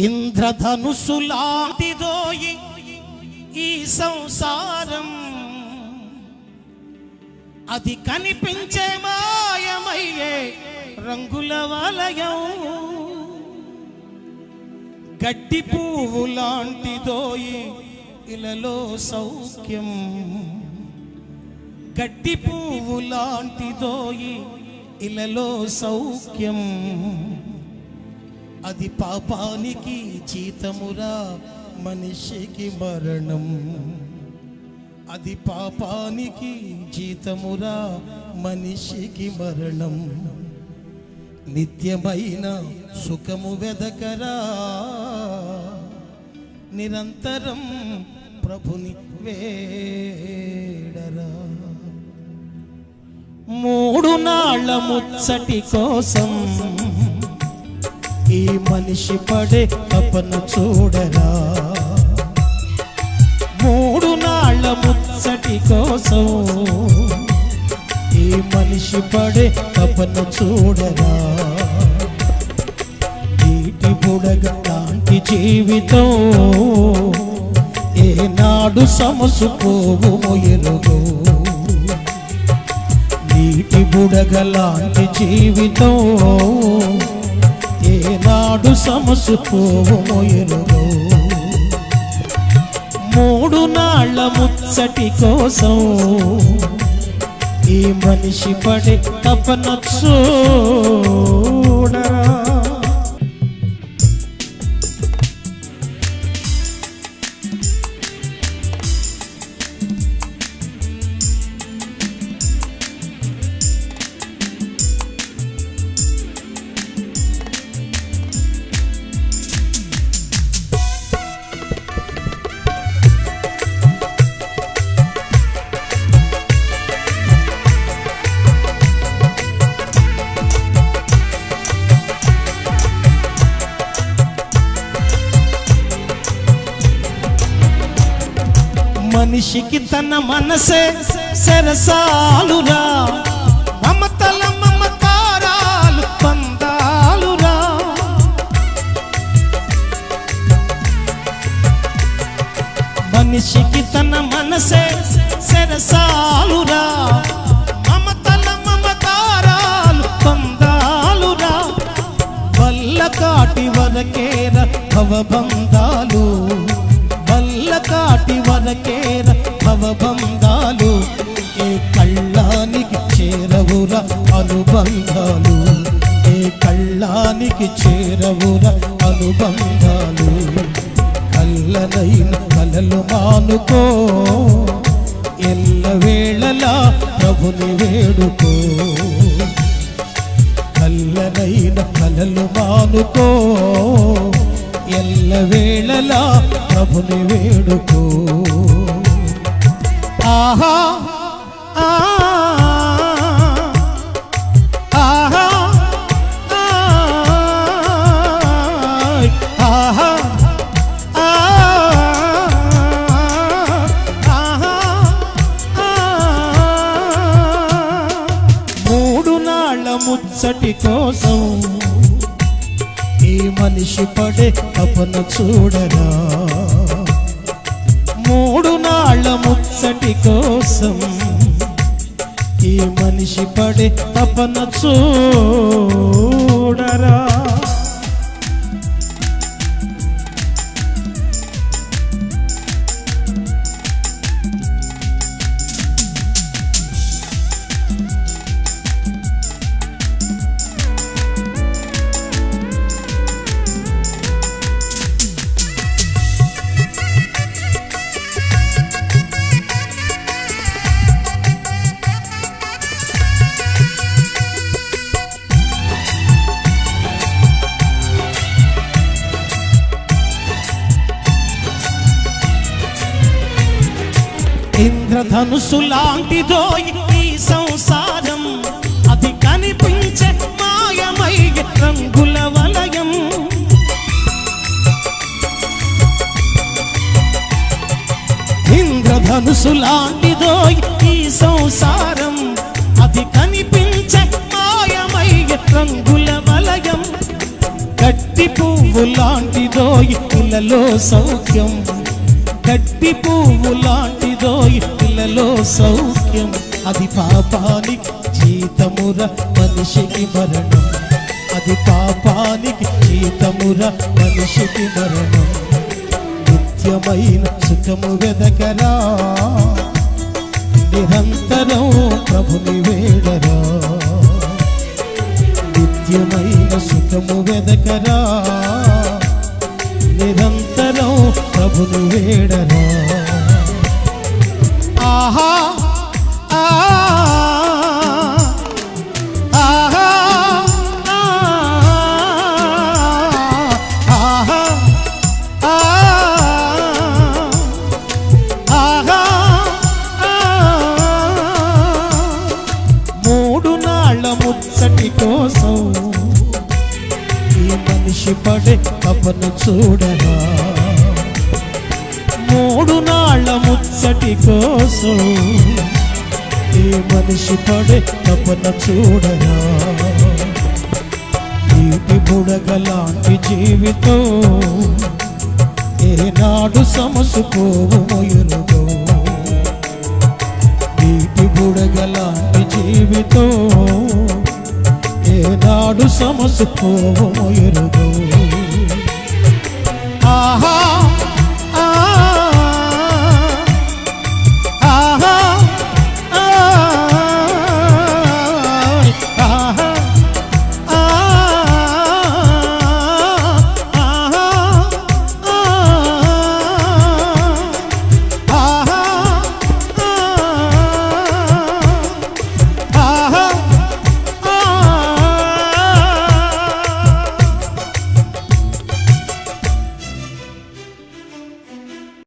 ఇంద్రధనుసులాంటిదోయి ఈ సంసారం అది కనిపించే మాయమయ్యే రంగుల వలయం. గడ్డి పువ్వు లాంటిదోయి ఇలలో సౌఖ్యం. గడ్డి పువ్వు లాంటిదోయి ఇలలో సౌఖ్యం. అది పాపానికి జీతమురా మనిషికి మరణం. అది పాపానికి జీతమురా మనిషికి మరణం. నిత్యమైన సుఖము వెదకరా. నిరంతరం ప్రభుని వేడరా. మూడు నాళ్ళ ముచ్చటి కోసం మనిషి పడే తపను చూడరా. మూడు నాళ్ళ ముచ్చటి కోసం ఈ మనిషి పడే తపను చూడరా. నీటి బుడగ లాంటి జీవితం ఏనాడు సమసుకోవు ఎరుగు. నీటి బుడగ లాంటి జీవితం ఏనాడు సమసు పోవు మూడు నాళ్ళ ముచ్చటి కోసం ఈ మనిషి పడే తపనచ్చో. మనిషికి తన మనసే సరసాలురా మమతల మమకారాలు పందాలురా. మనిషికి తన మనసే సరసాలురా మమతల మమకారాలు పందాలురా. వల్ల కాటి వరకేర భవబంధ చేరవుర అనుబంధాలు. ఏ కళ్ళానికి చేరవుర అనుబంధాలు. కళ్ళనైన కలలు మానుకో. ఎల్ల వేళలా ప్రభుని వేడుకో. కళ్ళనైన కలలు మానుకో. ఎల్ల వేళలా ప్రభుని వేడుకో. ఆహా ఆ, పడే తపన చూడరా. మూడు నాళ్ళ ముచ్చటి కోసం ఈ మనిషి పడే తపన చూడరా. ఇంద్రధనుసు లాంటిదో ఈ సంసారం. అది కనిపించే మాయమై రంగుల వలయం. ఇంద్రధనుసు లాంటిదో ఈ సంసారం. అది కనిపించే మాయమై రంగుల వలయం. గట్టి పువ్వు లాంటిదో ఇళ్ళలో సౌఖ్యం. గడ్డి పువ్వు లాంటిదో ఇళ్ళలో సౌఖ్యం. అది పాపానికి జీతముర మనిషికి మరణం. అది పాపానికి జీతముర మనిషికి మరణం. నిత్యమైన సుఖము వెదకరా. నిరంతరం ప్రభుని వేడరా. నిత్యమైన సుఖము వెదకరా. వేడరా ఆహా ఆహా ఆహా ఆహా ఆ. మూడు కోసం ఈ మనిషి పడే తపను చూడరా మూడు నాళ్ళ ముచ్చటి కోసం ఏ మనిషి పడే తపన చూడరా? నీటి బుడగలాంటి జీవితం ఏనాడు సమసుకోవు ఎరుగో నీటి బుడగలాంటి జీవితం ఏనాడు సమసుకోవు ఆహా!